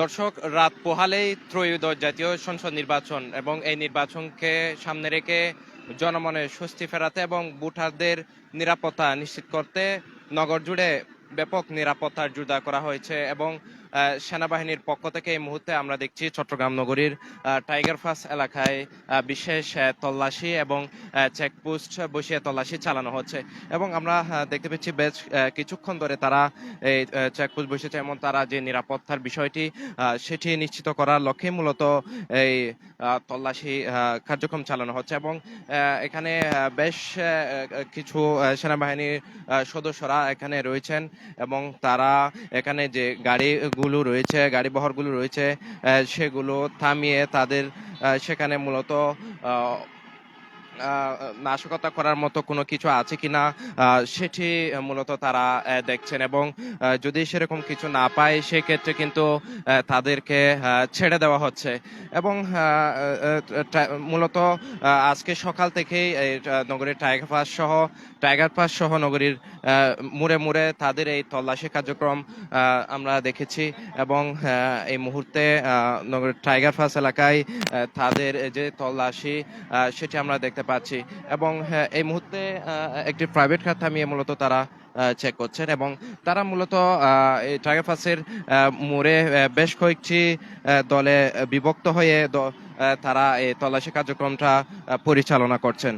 দর্শক, রাত পোহালেই ত্রয়োদশ জাতীয় সংসদ নির্বাচন এবং এই নির্বাচনকে সামনে রেখে জনমনে স্বস্তি ফেরাতে এবং ভোটারদের নিরাপত্তা নিশ্চিত করতে নগর জুড়ে ব্যাপক নিরাপত্তার জোরদার করা হয়েছে এবং সেনাবাহিনীর পক্ষ থেকে এই মুহূর্তে আমরা দেখছি চট্টগ্রাম নগরীর টাইগার ফাস এলাকায় বিশেষ তল্লাশি এবং চেকপোস্ট বসিয়ে তল্লাশি চালানো হচ্ছে। এবং আমরা দেখতে পাচ্ছি বেশ কিছুক্ষণ ধরে তারা এই চেকপোস্ট বসেছে এবং তারা যে নিরাপত্তার বিষয়টি সেটি নিশ্চিত করার লক্ষ্যে মূলত এই তল্লাশি কার্যক্রম চালানো হচ্ছে। এবং এখানে বেশ কিছু সেনাবাহিনীর সদস্যরা এখানে রয়েছেন এবং তারা এখানে যে গাড়িগুলো রয়েছে গাড়ি বহরগুলো রয়েছে সেগুলো থামিয়ে তাদের সেখানে মূলত নাশকতা করার মতো কোনো কিছু আছে কিনা সেটি মূলত তারা দেখছেন এবং যদি সেরকম কিছু না পায়, সেক্ষেত্রে কিন্তু তাদেরকে ছেড়ে দেওয়া হচ্ছে। এবং মূলত আজকে সকাল থেকেই নগরীর টাইগার পাস সহ, টাইগার পাস সহ নগরীর মুড়ে মুড়ে তাদের এই তল্লাশি কার্যক্রম আমরা দেখেছি এবং এই মুহূর্তে নগরীর টাইগার পাস এলাকায় তাদের যে তল্লাশি সেটি আমরা দেখতে পাচ্ছি। এবং হ্যাঁ, এই মুহূর্তে একটি প্রাইভেট কার থামিয়ে মূলত তারা চেক করছেন এবং তারা মূলত এই টাইগার আহ, মোড়ে বেশ কয়েকটি দলে বিভক্ত হয়ে তারা এই তল্লাশি কার্যক্রমটা পরিচালনা করছেন।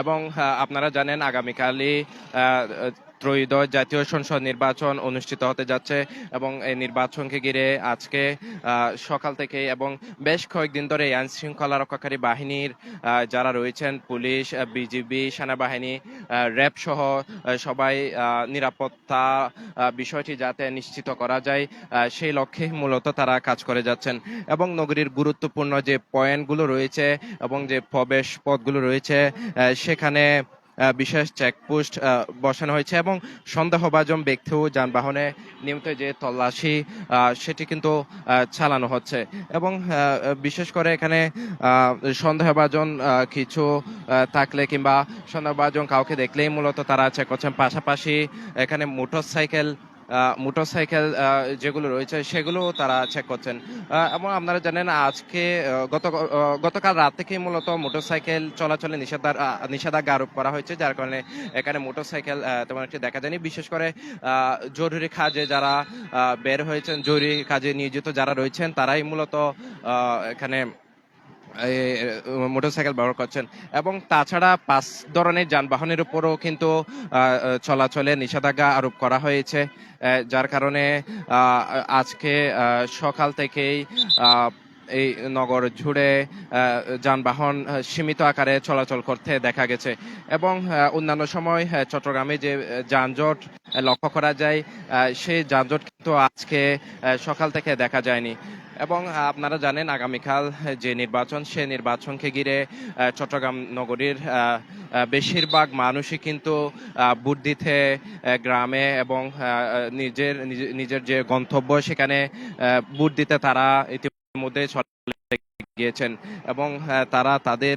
এবং আহ, আপনারা জানেন আগামীকালই ত্রয়োদশ জাতীয় সংসদ নির্বাচন অনুষ্ঠিত হতে যাচ্ছে এবং এই নির্বাচনকে ঘিরে আজকে সকাল থেকে এবং বেশ কয়েকদিন ধরে আইন শৃঙ্খলা রক্ষাকারী বাহিনীর যারা রয়েছেন, পুলিশ বিজিবি, সেনাবাহিনী র্যাব সহ সবাই নিরাপত্তা বিষয়টি যাতে নিশ্চিত করা যায় সেই লক্ষ্যে মূলত তারা কাজ করে যাচ্ছেন। এবং নগরীর গুরুত্বপূর্ণ যে পয়েন্টগুলো রয়েছে এবং যে প্রবেশ পথগুলো রয়েছে সেখানে বিশেষ চেকপোস্ট বসানো হয়েছে এবং সন্দেহভাজন ব্যক্তিও যানবাহনে নিয়মিত যে তল্লাশি সেটি কিন্তু চালানো হচ্ছে। এবং বিশেষ করে এখানে সন্দেহভাজন কিছু থাকলে কিংবা সন্দেহভাজন কাউকে দেখলেই মূলত তারা চেক করছেন। পাশাপাশি এখানে মোটর সাইকেল মোটর যেগুলো রয়েছে সেগুলো তারা চেক করছেন। এবং আপনারা জানেন, আজকে গত গতকাল রাত থেকে মূলত মোটরসাইকেল চলাচলে নিষেধার নিষেধাজ্ঞা আরোপ করা হয়েছে, যার কারণে এখানে মোটরসাইকেল তেমন একটি দেখা যায়নি। বিশেষ করে জরুরি কাজে যারা বের হয়েছেন, জরুরি কাজে নিয়োজিত যারা রয়েছেন, তারাই মূলত এখানে মোটরসাইকেল ব্যবহার করছেন। এবং তাছাড়া পাঁচ ধরনের যানবাহনের উপরও কিন্তু চলাচলে নিষেধাজ্ঞা আরোপ করা হয়েছে। যার কারণে আজকে সকাল থেকেই এই নগর জুড়ে যানবাহন সীমিত আকারে চলাচল করতে দেখা গেছে। এবং অন্যান্য সময় চট্টগ্রামে যে যানজট লক্ষ্য করা যায় সেই যানজট কিন্তু আজকে সকাল থেকে দেখা যায়নি। এবং আপনারা জানেন আগামীকাল যে নির্বাচন, সে নির্বাচনকে ঘিরে চট্টগ্রাম নগরীর বেশিরভাগ মানুষই কিন্তু ভোট দিতে গ্রামে এবং নিজের, নিজে- নিজের যে গন্তব্য সেখানে ভোট দিতে তারা ইতিমধ্যে চলে গিয়েছেন এবং তারা তাদের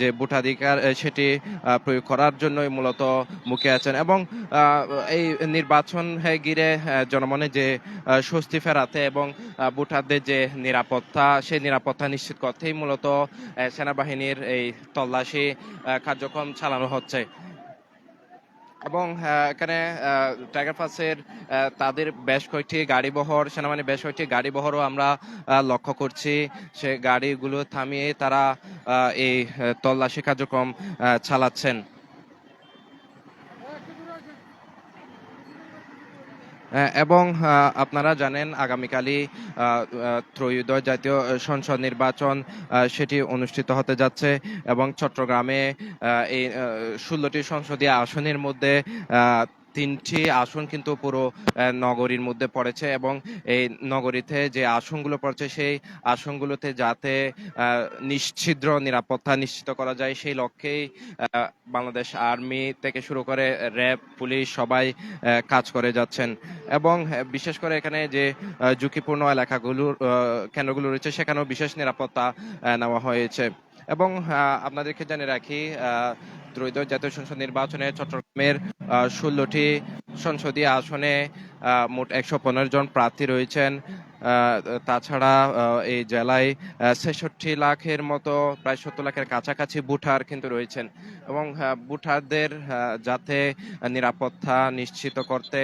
যে ভোটাধিকার সেটি প্রয়োগ করার জন্যই মূলত মুখে আছেন এবং এই নির্বাচন ঘিরে জনমনে যে স্বস্তি ফেরাতে এবং ভোটারদের যে নিরাপত্তা, সেই নিরাপত্তা নিশ্চিত করতেই মূলত সেনাবাহিনীর এই তল্লাশি কার্যক্রম চালানো হচ্ছে। এবং এখানে টাইগার পাসের তাদের বেশ কয়েকটি গাড়ি বহর সেনাবাহিনীর বেশ কয়েকটি গাড়ি বহরও আমরা লক্ষ্য করছি। সে গাড়িগুলো থামিয়ে তারা এই তল্লাশি কার্যক্রম চালাচ্ছেন। এবং আপনারা জানেন আগামীকালই ত্রয়োদশ জাতীয় সংসদ নির্বাচন সেটি অনুষ্ঠিত হতে যাচ্ছে এবং চট্টগ্রামে এই ষোলোটি সংসদীয় আসনের মধ্যে তিনটি আসন কিন্তু পুরো নগরীর মধ্যে পড়েছে এবং এই নগরীতে যে আসনগুলো পড়েছে সেই আসনগুলোতে যাতে নিশ্ছিদ্র নিরাপত্তা নিশ্চিত করা যায় সেই লক্ষ্যেই বাংলাদেশ আর্মি থেকে শুরু করে র্যাব, পুলিশ সবাই কাজ করে যাচ্ছেন। এবং বিশেষ করে এখানে যে ঝুঁকিপূর্ণ এলাকাগুলোর কেন্দ্রগুলো রয়েছে সেখানেও বিশেষ নিরাপত্তা নেওয়া হয়েছে। এবং আপনাদেরকে জানিয়ে রাখি ত্রয়োদশ জাতীয় সংসদ নির্বাচনে চট্টগ্রামের ষোলোটি সংসদীয় আসনে মোট একশো পনেরো জন প্রার্থী রয়েছেন। তাছাড়া এই জেলায় ছেষট্টি লাখের মতো, প্রায় সত্তর লাখের কাছাকাছি ভোটার কিন্তু রয়েছেন। এবং ভোটারদের যাতে নিরাপত্তা নিশ্চিত করতে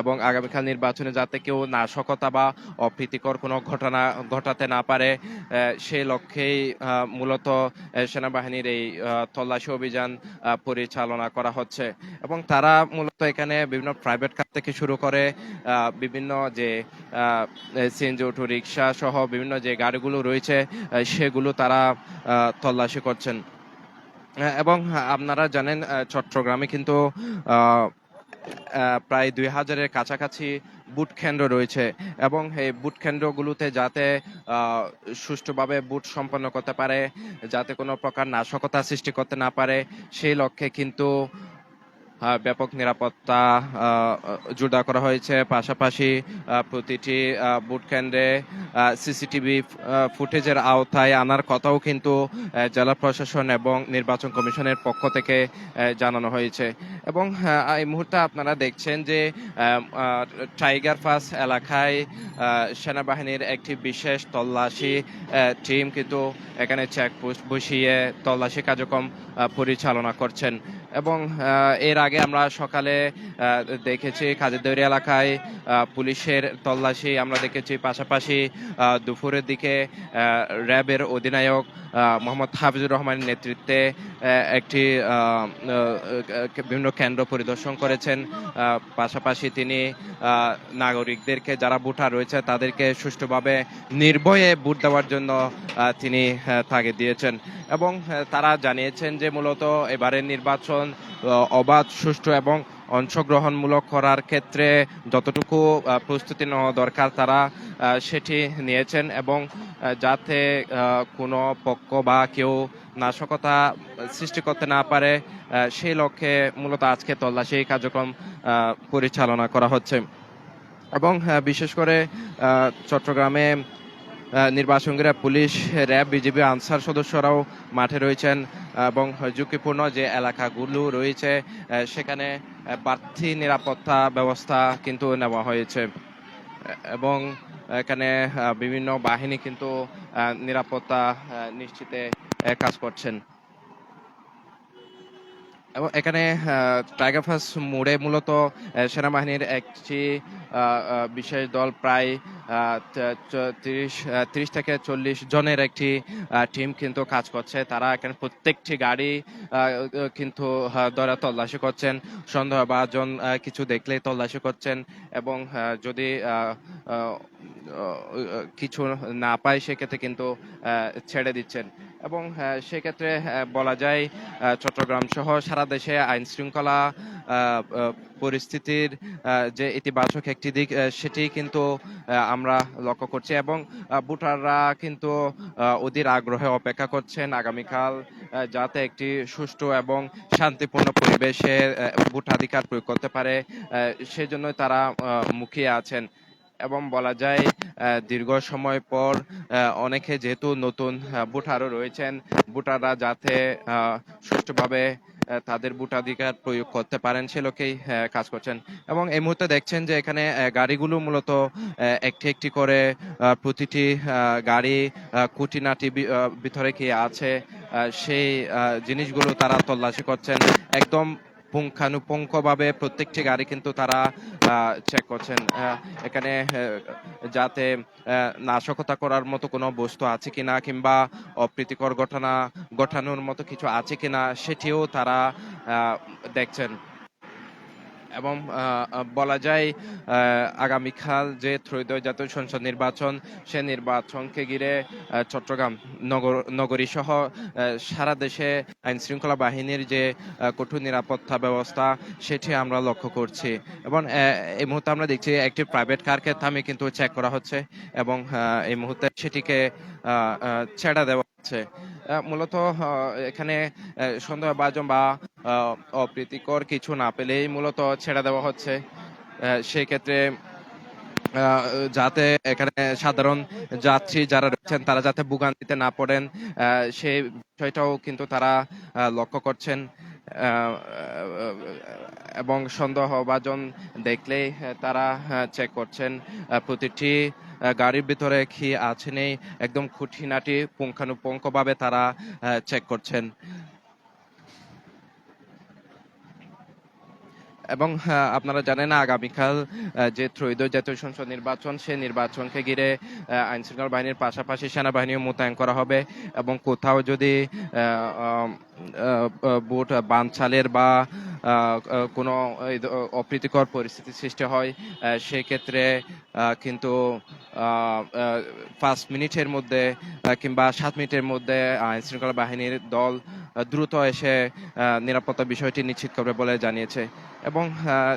এবং আগামীকাল নির্বাচনে যাতে কেউ নাশকতা বা অপ্রীতিকর কোনো ঘটনা ঘটাতে না পারে সেই লক্ষ্যেই মূলত সেনাবাহিনীর এই তল্লাশি অভিযান পরিচালনা করা হচ্ছে। এবং তারা মূলত এখানে বিভিন্ন প্রাইভেট কার থেকে শুরু করে বিভিন্ন যে সিএনজি অটো রিক্সা সহ বিভিন্ন যে গাড়িগুলো রয়েছে সেগুলো তারা তল্লাশি করছেন। এবং আপনারা জানেন চট্টগ্রামে কিন্তু প্রায় দুই হাজারের কাছাকাছি বুট কেন্দ্র রয়েছে এবং এই বুট কেন্দ্রগুলোতে যাতে সুষ্ঠুভাবে বুট সম্পন্ন করতে পারে, যাতে কোনো প্রকার নাশকতা সৃষ্টি করতে না পারে, সেই লক্ষ্যে কিন্তু ব্যাপক নিরাপত্তা জোরদার করা হয়েছে। পাশাপাশি প্রতিটি বুট কেন্দ্রে সিসিটিভি ফুটেজের আওতায় আনার কথাও কিন্তু জেলা প্রশাসন এবং নির্বাচন কমিশনের পক্ষ থেকে জানানো হয়েছে। এবং এই মুহূর্তে আপনারা দেখছেন যে টাইগার পাস এলাকায় সেনাবাহিনীর একটি বিশেষ তল্লাশি টিম কিন্তু এখানে চেকপোস্ট বসিয়ে তল্লাশি কার্যক্রম পরিচালনা করছেন। এবং এর আগে আমরা সকালে দেখেছি কাজেদৌরি এলাকায় পুলিশের তল্লাশি আমরা দেখেছি। পাশাপাশি দুপুরের দিকে র্যাবের অধিনায়ক মোহাম্মদ হাফিজুর রহমানের নেতৃত্বে একটি বিভিন্ন কেন্দ্র পরিদর্শন করেছেন। পাশাপাশি তিনি নাগরিকদেরকে, যারা ভোটার রয়েছে, তাদেরকে সুষ্ঠুভাবে নির্ভয়ে ভোট দেওয়ার জন্য তিনি তাগিদ দিয়েছেন। এবং তারা জানিয়েছেন যে মূলত এবারের নির্বাচন অবাধ, সুষ্ঠু এবং অংশগ্রহণমূলক করার ক্ষেত্রে যতটুকু প্রস্তুতি নেওয়া দরকার তারা সেটি নিয়েছেন এবং যাতে কোনো পক্ষ বা কেউ নাশকতা সৃষ্টি করতে না পারে সেই লক্ষ্যে মূলত আজকে তল্লাশি কার্যক্রম পরিচালনা করা হচ্ছে। এবং বিশেষ করে চট্টগ্রামে আহ, নির্বাচনকারীরা পুলিশ র্যাব বিজিবি আনসার সদস্যরাও মাঠে রয়েছেন এবং ঝুঁকিপূর্ণ যে এলাকাগুলো রয়েছে সেখানে বাড়তি নিরাপত্তা ব্যবস্থা কিন্তু নেওয়া হয়েছে। এবং এখানে বিভিন্ন বাহিনী কিন্তু নিরাপত্তা নিশ্চিতে কাজ করছেন। এবং এখানে টাইগার ফাস মোড়ে মূলত সেনাবাহিনীর একটি বিশেষ দল প্রায় তিরিশ তিরিশ থেকে চল্লিশ জনের একটি টিম কিন্তু কাজ করছে। তারা এখানে প্রত্যেকটি গাড়ি কিন্তু ধরে তল্লাশি করছেন। সন্দেহভাজন জন কিছু দেখলে তল্লাশি করছেন এবং যদি কিছু না পায় সেক্ষেত্রে কিন্তু ছেড়ে দিচ্ছেন। এবং সেক্ষেত্রে বলা যায় চট্টগ্রাম সহ সারা দেশে আইন শৃঙ্খলা পরিস্থিতির যে ইতিবাচক একটি দিক সেটি কিন্তু আমরা লক্ষ্য করছি এবং ভোটাররা কিন্তু অধীর আগ্রহে অপেক্ষা করছেন আগামীকাল যাতে একটি সুষ্ঠু এবং শান্তিপূর্ণ পরিবেশে ভোটাধিকার প্রয়োগ করতে পারে সেজন্য তারা মুখিয়ে আছেন। এবং বলা যায় দীর্ঘ সময় পর অনেকে যেহেতু নতুন ভোটারও রয়েছেন ভোটাররা যাতে সুষ্ঠুভাবে তাদের ভোটাধিকার প্রয়োগ করতে পারেন সে লোকেই কাজ করছেন। এবং এই মুহূর্তে দেখছেন যে এখানে গাড়িগুলো মূলত একটি একটি করে প্রতিটি গাড়ি আহ, ভিতরে কি আছে। সেই জিনিসগুলো তারা তল্লাশি করছেন। একদম পুঙ্খানুপুঙ্খভাবে প্রত্যেকটি গাড়ি কিন্তু তারা চেক করছেন। এখানে যাতে নাশকতা করার মতো কোনো বস্তু আছে কিনা কিংবা অপ্রীতিকর ঘটনা ঘটানোর মতো কিছু আছে কিনা, সেটিও তারা দেখছেন। এবং বলা যায় আগামীকাল যে ত্রয়োদশ জাতীয় সংসদ নির্বাচন, সে নির্বাচনকে ঘিরে চট্টগ্রাম নগর নগরী সহ সারা দেশে আইন শৃঙ্খলা বাহিনীর যে কঠোর নিরাপত্তা ব্যবস্থা, সেটি আমরা লক্ষ্য করছি। এবং এই মুহূর্তে আমরা দেখছি একটি প্রাইভেট কারকে থামে কিন্তু চেক করা হচ্ছে এবং এই মুহূর্তে সেটিকে ছেড়ে দেওয়া হচ্ছে। মূলত এখানে সন্দেহভাজন বা অপ্রীতিকর কিছু না পেলেই মূলত ছেড়ে দেওয়া হচ্ছে। আহ, সেই ক্ষেত্রে যাতে এখানে সাধারণ যাত্রী যারা রয়েছেন তারা যাতে ভোগান্তিতে না পড়েন সেই বিষয়টাও কিন্তু তারা লক্ষ্য করছেন। এবং সন্দেহভাজন দেখলেই তারা চেক করছেন প্রতিটি গাড়ির ভিতরে কি আছে নেই? একদম খুঁটিনাটি পুঙ্খানুপুঙ্খভাবে তারা চেক করছেন। এবং আহ, আপনারা জানেন আগামীকাল যে ত্রয়োদশ জাতীয় সংসদ নির্বাচন সেই নির্বাচনকে ঘিরে আইন শৃঙ্খলা বাহিনীর পাশাপাশি সেনাবাহিনীও মোতায়েন করা হবে এবং কোথাও যদি ভোট বানচালের বা কোনো অপ্রীতিকর পরিস্থিতি সৃষ্টি হয় সেক্ষেত্রে কিন্তু পাঁচ মিনিটের মধ্যে কিংবা সাত মিনিটের মধ্যে আইন শৃঙ্খলা বাহিনীর দল দ্রুত এসে নিরাপত্তা বিষয়টি নিশ্চিত করবে বলে জানিয়েছে। এবং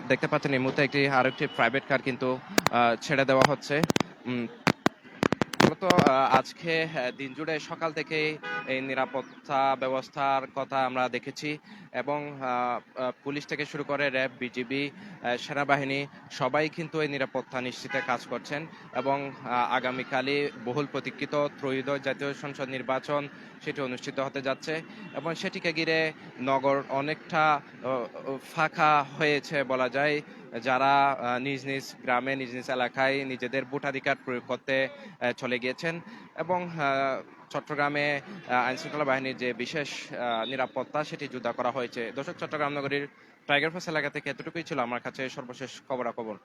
দেখতে পাচ্ছেন এই মুহূর্তে একটি আরেকটি প্রাইভেট কার কিন্তু ছেড়ে দেওয়া হচ্ছে। মূলত আজকে দিন জুড়ে সকাল থেকে এই নিরাপত্তা ব্যবস্থার কথা আমরা দেখেছি এবং পুলিশ থেকে শুরু করে র্যাব, বিজিবি সেনাবাহিনী সবাই কিন্তু এই নিরাপত্তা নিশ্চিতে কাজ করছেন এবং আগামীকালই বহুল প্রতীক্ষিত ত্রয়োদশ জাতীয় সংসদ নির্বাচন সেটি অনুষ্ঠিত হতে যাচ্ছে এবং সেটিকে ঘিরে নগর অনেকটা ফাঁকা হয়েছে বলা যায়। যারা নিজ নিজ গ্রামে, নিজ নিজ এলাকায় নিজেদের ভোটাধিকার প্রয়োগ করতে চলে গিয়েছেন এবং চট্টগ্রামে আইনশৃঙ্খলা বাহিনীর যে বিশেষ নিরাপত্তা সেটি জোরদার করা হয়েছে। দর্শক, চট্টগ্রাম নগরীর টাইগার ফোর্স এলাকা থেকে এতটুকুই ছিল। আমার কাছে সর্বশেষ খবরাখবর।